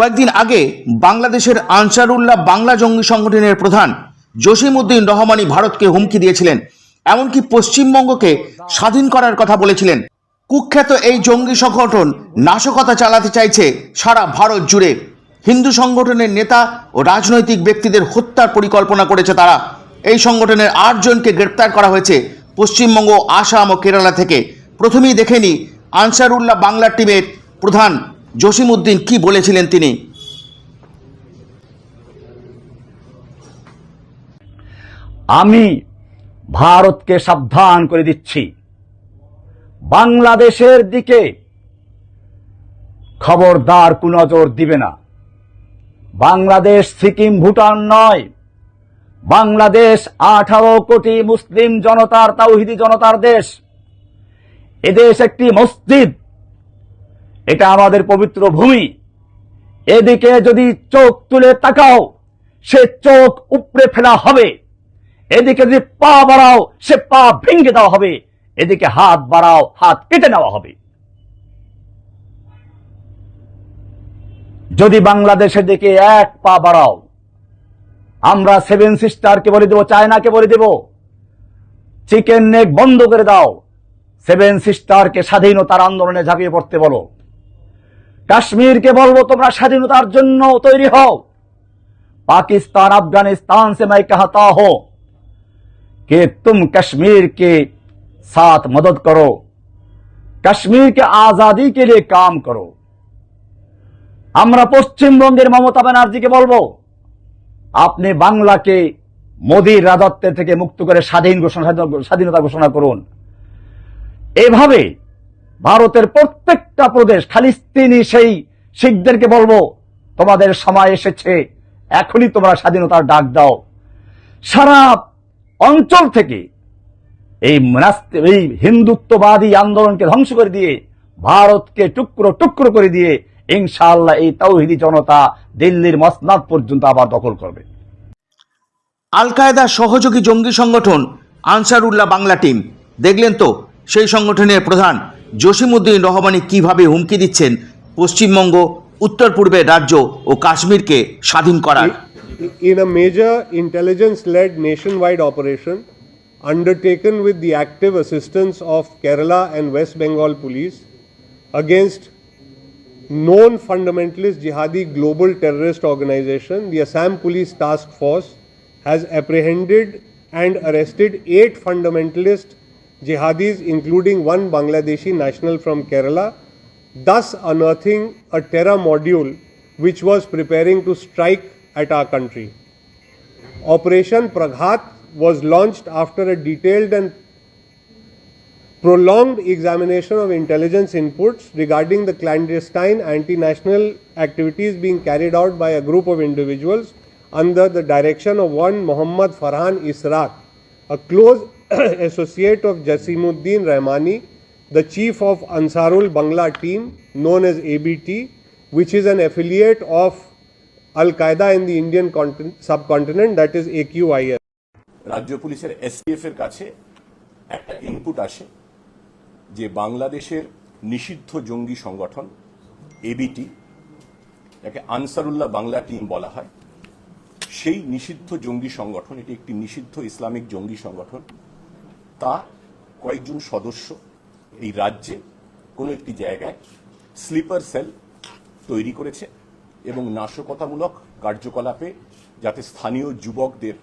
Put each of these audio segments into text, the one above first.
কয়েকদিন আগে বাংলাদেশের আনসারুল্লাহ বাংলা জঙ্গি সংগঠনের প্রধান জসিম উদ্দিন রহমানি ভারতকে হুমকি দিয়েছিলেন, এমনকি পশ্চিমবঙ্গকে স্বাধীন করার কথা বলেছিলেন। কুখ্যাত এই জঙ্গি সংগঠন নাশকতা চালাতে চাইছে সারা ভারত জুড়ে। হিন্দু সংগঠনের নেতা ও রাজনৈতিক ব্যক্তিদের হত্যার পরিকল্পনা করেছে তারা। এই সংগঠনের আটজনকে গ্রেপ্তার করা হয়েছে পশ্চিমবঙ্গ, আসাম ও কেরালা থেকে। প্রথমেই দেখেনি আনসারুল্লাহ বাংলা টিমের প্রধান জসিম উদ্দিন কি বলেছিলেন তিনি? আমি ভারতকে সাবধান করে দিচ্ছি। বাংলাদেশের দিকে খবরদার কুনজর দিবে না। বাংলাদেশ সিকিম ভুটান নয়। বাংলাদেশ আঠারো কোটি মুসলিম জনতার তাওহিদি জনতার দেশ। এদেশ একটি মসজিদ। এটা আমাদের পবিত্র ভূমি। এদিকে যদি চোখ তুলে তাকাও, সে চোখ উপড়ে ফেলা হবে। এদিকে যদি পা বাড়াও, সে পা ভেঙে দেওয়া হবে। এদিকে হাত বাড়াও, হাত কেটে নেওয়া হবে। যদি বাংলাদেশের দিকে এক পা বাড়াও, আমরা সেভেন সিস্টারকে বলে দেব, চায়নাকে বলে দেব, চিকেন নেক বন্ধ করে দাও, সেভেন সিস্টারকে স্বাধীনতার আন্দোলনে ঝাঁপিয়ে পড়তে বলো। কাশ্মীরকে বলবো তোমরা স্বাধীনতার জন্য তৈরি হও पाकिस्तान अफगानिस्तान से मैं कहता हूं कि तुम कश्मीर के साथ मदद करो कश्मीर के आजादी के लिए काम करो আমরা পশ্চিমবঙ্গের মমতা ব্যানার্জিকে বলবো আপনি বাংলাকে মোদীর রাজত্বের থেকে মুক্ত করে স্বাধীন ঘোষণা স্বাধীনতা ঘোষণা করুন এভাবে ভারতের প্রত্যেকটা প্রদেশ খালিস্তিনি সেই শিখদেরকে বলব, তোমাদের সময় এসেছে, এখনই তোমরা স্বাধীনতার ডাক দাও। সারা অঞ্চল থেকে এই এই হিন্দুত্ববাদী আন্দোলনকে ধ্বংস করে দিয়ে, ভারতকে টুকরো টুকরো করে দিয়ে, ইনশাআল্লাহ এই তৌহিদি জনতা দিল্লির মসনাদ পর্যন্ত আবার দখল করবে। আল কায়দার সহযোগী জঙ্গি সংগঠন আনসারুল্লাহ বাংলা টিম, দেখলেন তো, সেই সংগঠনের প্রধান জসিমউদ্দিন রহমানি কীভাবে হুমকি দিচ্ছেন পশ্চিমবঙ্গ উত্তর পূর্বের রাজ্য ও কাশ্মীরকে স্বাধীন করার in a major intelligence led nationwide operation undertaken with the active assistance of Kerala and West Bengal police against known fundamentalist jihadi global terrorist organization the Assam Police Task Force has apprehended and arrested eight fundamentalist jihadis including one Bangladeshi national from Kerala thus unearthing a terror module which was preparing to strike at our country. Operation Praghat was launched after a detailed and prolonged examination of intelligence inputs regarding the clandestine anti national activities being carried out by a group of individuals under the direction of one Muhammad Farhan Israq, a close associate of Jasimuddin Rahmani, the chief of Ansarul Bangla team known as ABT, which is an affiliate of Al Qaeda in the Indian continent, subcontinent, that is AQIS. রাজ্য পুলিশের STF এর কাছে একটা input আসে যে বাংলাদেশের নিষিদ্ধ জঙ্গি সংগঠন এবিটি যাকে আনসারুল্লাহ বাংলা টিম বলা হয় সেই নিষিদ্ধ জঙ্গি সংগঠন এটি একটি নিষিদ্ধ ইসলামিক জঙ্গি সংগঠন তা কয়েকজন সদস্য এই রাজ্যে কোনো একটি জায়গায় স্লিপার সেল তৈরি করেছে এবং নাশকতামূলক কার্যকলাপে যাতে স্থানীয় যুবকদের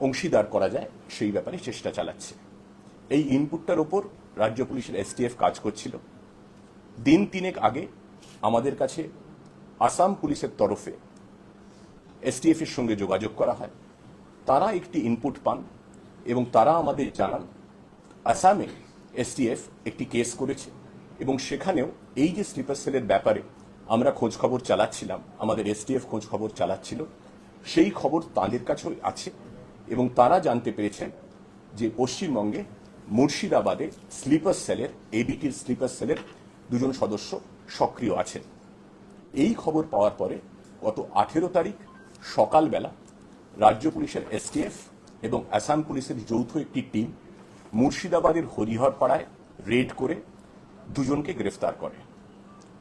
অংশীদার করা যায়, সেই ব্যাপারে চেষ্টা চালাচ্ছে। এই ইনপুটটার ওপর রাজ্য পুলিশের এসটিএফ কাজ করছিল। দিন তিনেক আগে আমাদের কাছে আসাম পুলিশের তরফে এসটিএফ এর সঙ্গে যোগাযোগ করা হয়। তারা একটি ইনপুট পান এবং তারা আমাদের জানান, আসামে এসটিএফ একটি কেস করেছে এবং সেখানেও এই যে স্লিপার সেলের ব্যাপারে আমরা খোঁজ খবর চালাচ্ছিলাম, আমাদের এসটিএফ খোঁজ খবর চালাচ্ছিল, সেই খবর তাদের কাছেও আছে এবং তারা জানতে পেরেছেন যে পশ্চিমবঙ্গে মুর্শিদাবাদে স্লিপার সেলের এবিটির স্লিপার সেলের দুজন সদস্য সক্রিয় আছেন। এই খবর পাওয়ার পরে গত আঠেরো তারিখ সকালবেলা রাজ্য পুলিশের এসটিএফ এবং আসাম পুলিশের যৌথ একটি টিম মুর্শিদাবাদের হরিহরপাড়ায় রেড করে দুজনকে গ্রেফতার করে।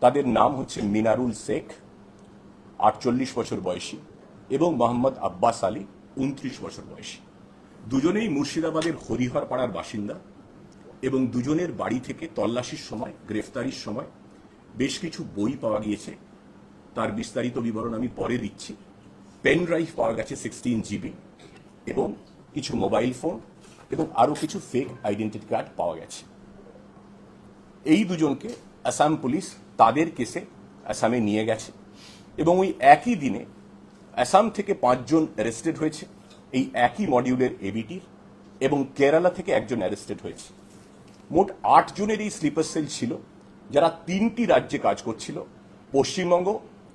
তাদের নাম হচ্ছে মিনারুল শেখ, আটচল্লিশ বছর বয়সী, এবং মোহাম্মদ আব্বাস আলী, উনত্রিশ বছর বয়সী। দুজনেই মুর্শিদাবাদের হরিহর পাড়ার বাসিন্দা এবং দুজনের বাড়ি থেকে তল্লাশির সময়, গ্রেফতারির সময় বেশ কিছু বই পাওয়া গিয়েছে। তার বিস্তারিত বিবরণ আমি পরে দিচ্ছি। পেন ড্রাইভ পাওয়া গেছে সিক্সটিন জিবি এবং কিছু মোবাইল ফোন এবং আরও কিছু ফেক আইডেন্টিটি কার্ড পাওয়া গেছে। এই দুজনকে আসাম পুলিশ তাদের কেসে আসামে নিয়ে গেছে এবং ওই একই দিনে আসাম থেকে পাঁচজন অ্যারেস্টেড হয়েছে। এই একই মডিউলের এবিটির এবং কেরালা থেকে একজন অ্যারেস্টেড হয়েছে। মোট আট জনের এই স্লিপার সেল ছিল, যারা তিনটি রাজ্যে কাজ করছিল, পশ্চিমবঙ্গ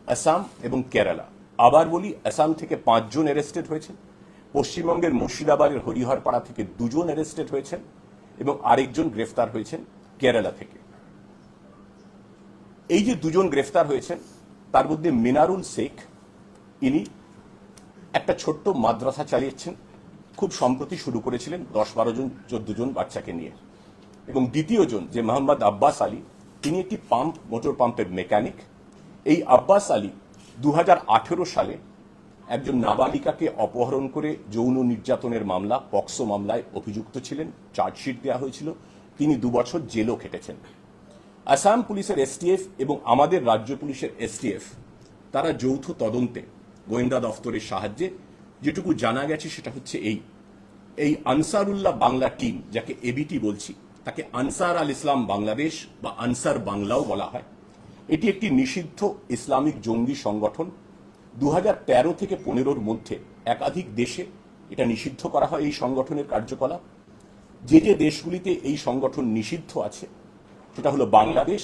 আসাম এবং কেরালা আবার বলি আসাম থেকে পাঁচজন অ্যারেস্টেড হয়েছেন পশ্চিমবঙ্গের মুর্শিদাবাদের হরিহরপাড়া থেকে দুজন অ্যারেস্টেড হয়েছেন এবং আরেকজন গ্রেফতার হয়েছেন কেরালা থেকে। এই যে দুজন গ্রেফতার হয়েছেন, তার মধ্যে মিনারুল শেখ, ইনি একটা ছোট্ট মাদ্রাসা চালিয়েছেন, খুব সম্প্রতি শুরু করেছিলেন দশ বারো জন, চোদ্দ জন বাচ্চাকে নিয়ে। এবং দ্বিতীয় জন, যে মোহাম্মদ আব্বাস আলী, তিনি একটি পাম্প, মোটর পাম্পের মেকানিক। এই আব্বাস আলী দু হাজার আঠেরো সালে একজন নাবালিকাকে অপহরণ করে যৌন নির্যাতনের মামলা, পক্সো মামলায় অভিযুক্ত ছিলেন, চার্জশিট দেওয়া হয়েছিল, তিনি দুবছর জেলও খেটেছেন। আসাম পুলিশের এসটিএফ এবং আমাদের রাজ্য পুলিশের এসটিএফ, তারা যৌথ তদন্তে গোয়েন্দা দফতরের সাহায্যে যেটুকু জানা গেছে সেটা হচ্ছে এই। এই আনসারুল্লাহ বাংলা টিম, যাকে এবিটি বলছি, তাকে আনসার আল ইসলাম বাংলাদেশ বা আনসার বাংলাও বলা হয়। এটি একটি নিষিদ্ধ ইসলামিক জঙ্গি সংগঠন দু হাজার তেরো থেকে পনেরোর মধ্যে একাধিক দেশে এটা নিষিদ্ধ করা হয় এই সংগঠনের কার্যকলাপ। যে যে দেশগুলিতে এই সংগঠন নিষিদ্ধ আছে, সেটা হলো বাংলাদেশ,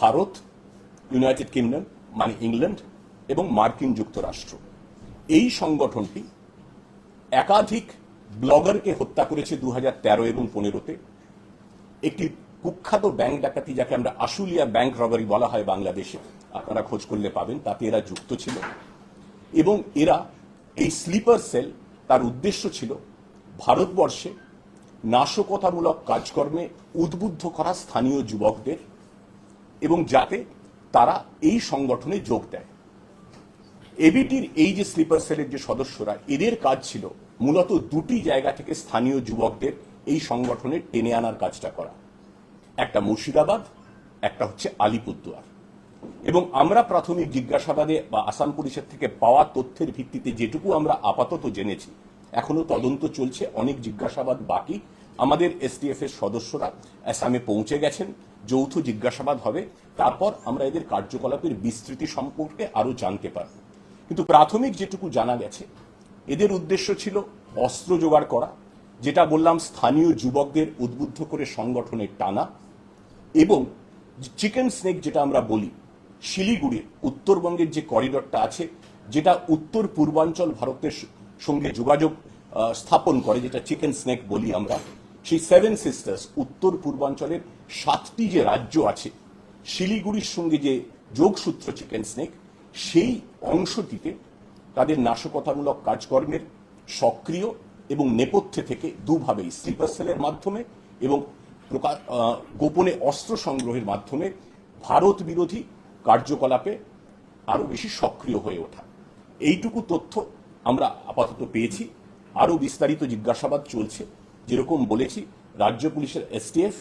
ভারত, ইউনাইটেড কিংডম মানে ইংল্যান্ড এবং মার্কিন যুক্তরাষ্ট্র। এই সংগঠনটি একাধিক ব্লগারকে হত্যা করেছে দু হাজার তেরো এবং পনেরোতে। একটি কুখ্যাত ব্যাংক ডাকাতি, যাকে আমরা আশুলিয়া ব্যাংক রবারি বলা হয় বাংলাদেশে, আপনারা খোঁজ করলে পাবেন, তাতে এরা যুক্ত ছিল। এবং এরা এই স্লিপার সেল তার উদ্দেশ্য ছিল ভারতবর্ষে নাশকতামূলক কাজকর্মে উদ্বুদ্ধ করা স্থানীয় যুবকদের এবং যাতে তারা এই সংগঠনে যোগ দেয়। এবিটির এই যে স্লিপার সেলের যে সদস্যরা, এদের কাজ ছিল মূলত দুটি জায়গা থেকে স্থানীয় যুবকদের এই সংগঠনে টেনে আনার কাজটা করা। একটা মুর্শিদাবাদ, একটা হচ্ছে আলিপুরদুয়ার। এবং আমরা প্রাথমিক জিজ্ঞাসাবাদে বা আসাম পুলিশের থেকে পাওয়া তথ্যের ভিত্তিতে যেটুকু আমরা আপাতত জেনেছি, এখনও তদন্ত চলছে, অনেক জিজ্ঞাসাবাদ বাকি। আমাদের এসটিএফ এর সদস্যরা আসামে পৌঁছে গেছেন, যৌথ জিজ্ঞাসাবাদ হবে, তারপর আমরা এদের কার্যকলাপের বিস্তৃতি সম্পর্কে আরও জানতে পারব। কিন্তু প্রাথমিক যেটুকু জানা গেছে, এদের উদ্দেশ্য ছিল অস্ত্র জোগাড় করা, যেটা বললাম স্থানীয় যুবকদের উদ্বুদ্ধ করে সংগঠনের টানা, এবং চিকেন স্নেক যেটা আমরা বলি শিলিগুড়ির উত্তরবঙ্গের যে করিডরটা আছে, যেটা উত্তর পূর্বাঞ্চল ভারতের সঙ্গে যোগাযোগ স্থাপন করে, যেটা চিকেন স্নেক বলি আমরা, সেই সেভেন সিস্টার্স উত্তর পূর্বাঞ্চলের সাতটি যে রাজ্য আছে, শিলিগুড়ির সঙ্গে যে যোগসূত্র চিকেন স্নেক সেই অংশটিতে তাদের নাশকতামূলক কাজকর্মের সক্রিয় এবং নেপথ্যে থেকে দুভাবেই স্লিপার সেলের মাধ্যমে এবং গোপনে অস্ত্র সংগ্রহের মাধ্যমে ভারত বিরোধী কার্যকলাপে আরও বেশি সক্রিয় হয়ে ওঠা। এইটুকু তথ্য আমরা আপাতত পেয়েছি। আরও বিস্তারিত জিজ্ঞাসাবাদ চলছে। যেরকম বলেছি, রাজ্য পুলিশের এসটিএফ